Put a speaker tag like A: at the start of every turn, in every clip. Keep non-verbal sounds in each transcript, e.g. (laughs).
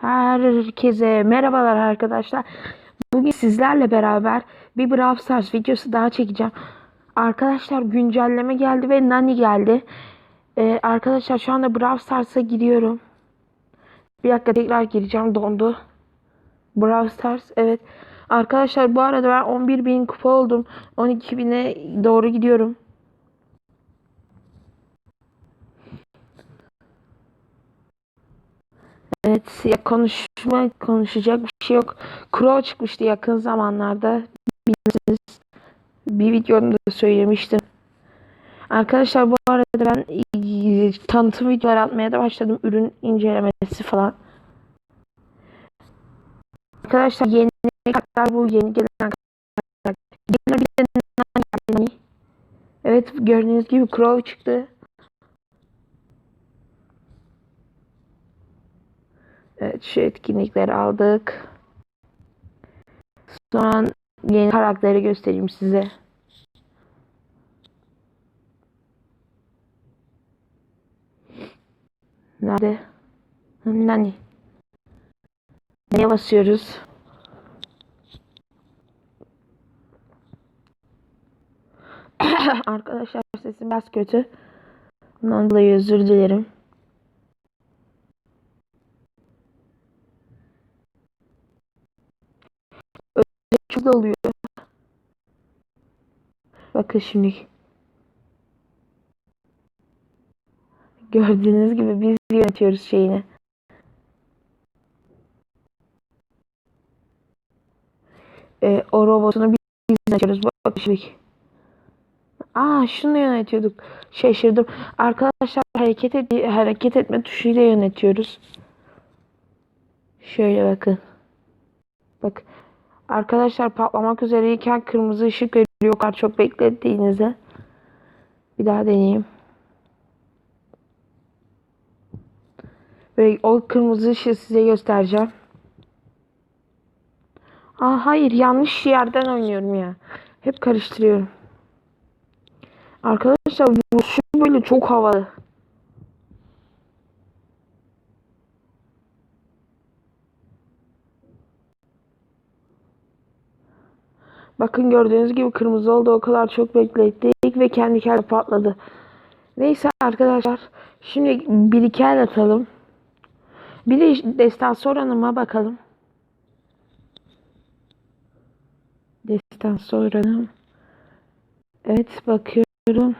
A: Herkese merhabalar arkadaşlar. Bugün sizlerle beraber bir Brawl Stars videosu daha çekeceğim. Arkadaşlar güncelleme geldi ve Nani geldi. Ee, arkadaşlar şu anda Brawl Stars'a giriyorum. Bir dakika tekrar gireceğim dondu. Brawl Stars evet. Arkadaşlar bu arada ben 11.000 kupa oldum. 12.000'e doğru gidiyorum. Evet ya konuşma konuşacak bir şey yok. Crow çıkmıştı yakın zamanlarda. Bilirsiniz. Bir videomda da söylemiştim. Arkadaşlar bu arada ben tanıtım videoları atmaya da başladım. Ürün incelemesi falan. Arkadaşlar yeni kartlar bu yeni gelen kartlar. Evet gördüğünüz gibi Crow çıktı. Evet şu etkinlikleri aldık. Sonra yeni karakteri göstereyim size. Nerede? Nani? Neye basıyoruz? (coughs) Arkadaşlar sesim biraz kötü. Bundan dolayı özür dilerim. Çok da oluyor. Bakın şimdi. Gördüğünüz gibi biz yönetiyoruz şeyini. Ee, o robotunu biz yönetiyoruz. Bak şimdi. Aa şunu yönetiyorduk. Şaşırdım. Arkadaşlar hareket ed hareket etme tuşuyla yönetiyoruz. Şöyle bakın. Bak. Arkadaşlar patlamak üzereyken kırmızı ışık veriyor. O kadar çok beklediğinizde. Bir daha deneyeyim. Ve o kırmızı ışığı size göstereceğim. Aa hayır yanlış yerden oynuyorum ya. Hep karıştırıyorum. Arkadaşlar bu şu böyle çok havalı. Bakın gördüğünüz gibi kırmızı oldu. O kadar çok beklettik ve kendi kendine patladı. Neyse arkadaşlar. Şimdi bir iki el atalım. Bir de destansı oranıma bakalım. Destansı oranım. Evet bakıyorum.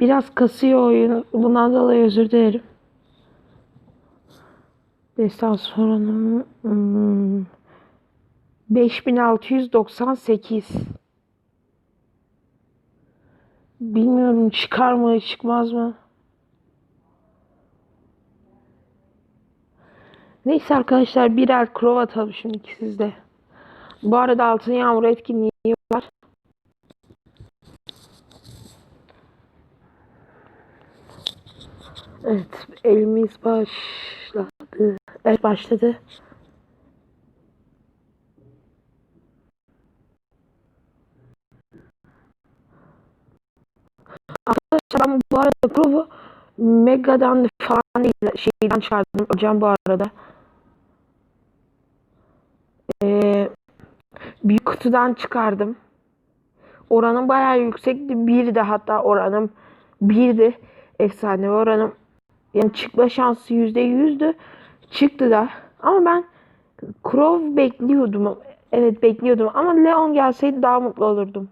A: Biraz kasıyor oyun. Bundan dolayı özür dilerim. Destans oranım hmm, 5698. Bilmiyorum çıkar mı çıkmaz mı? Neyse arkadaşlar birer krov atalım şimdi sizde. Bu arada altın yağmur etkinliği var. Evet elimiz başladı. Evet başladı. Arkadaşlar ben bu arada Krov'u Mega'dan falan değil şeyden çağırdım hocam bu arada. Ee, büyük kutudan çıkardım. Oranım bayağı yüksekti. Birdi hatta oranım. Birdi. Efsane oranım. Yani çıkma şansı yüzde yüzdü. Çıktı da. Ama ben Crow bekliyordum. Evet bekliyordum. Ama Leon gelseydi daha mutlu olurdum.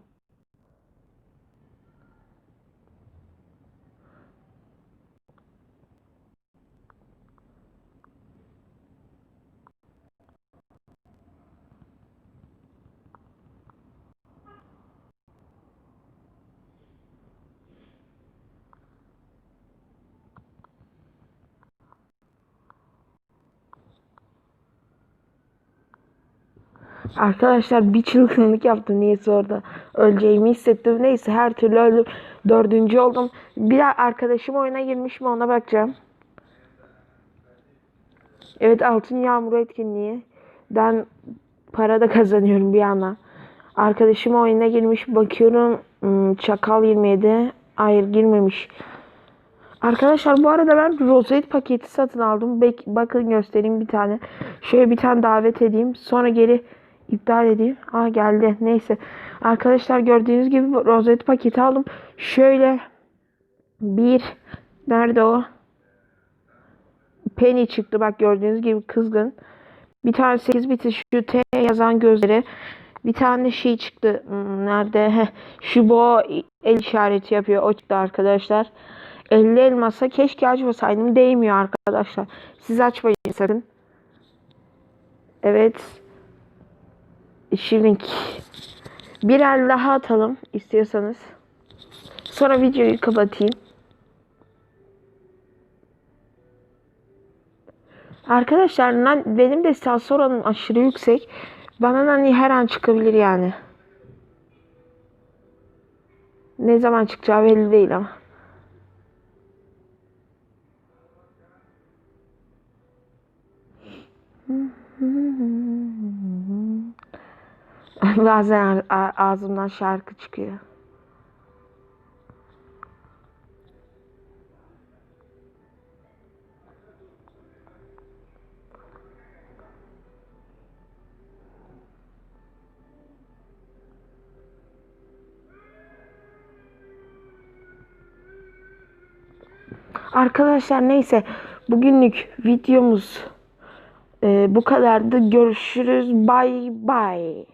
A: Arkadaşlar bir çılgınlık yaptım niyeyse orada. Öleceğimi hissettim. Neyse her türlü öldüm. Dördüncü oldum. Bir arkadaşım oyuna girmiş mi ona bakacağım. Evet altın yağmur etkinliği. Ben para da kazanıyorum bir yana. Arkadaşım oyuna girmiş bakıyorum. Hmm, Çakal 27. Hayır girmemiş. Arkadaşlar bu arada ben rozet paketi satın aldım. Bek bakın göstereyim bir tane. Şöyle bir tane davet edeyim. Sonra geri iptal edeyim. Aa geldi. Neyse. Arkadaşlar gördüğünüz gibi rozet paketi aldım. Şöyle bir nerede o? Penny çıktı. Bak gördüğünüz gibi kızgın. Bir tane 8 biti şu T yazan gözleri. Bir tane şey çıktı. Hmm, Nerede? Heh, şu bo el işareti yapıyor. O çıktı arkadaşlar. 50 elmasa keşke açmasaydım. Değmiyor arkadaşlar. Siz açmayın sakın. Evet. Şimdi bir el daha atalım istiyorsanız. Sonra videoyu kapatayım. Arkadaşlar benim de stres oranım aşırı yüksek. Bana nani her an çıkabilir yani. Ne zaman çıkacağı belli değil ama. (laughs) Bazen ağzımdan şarkı çıkıyor. Arkadaşlar neyse bugünlük videomuz e, bu kadardı. Görüşürüz. Bye bye.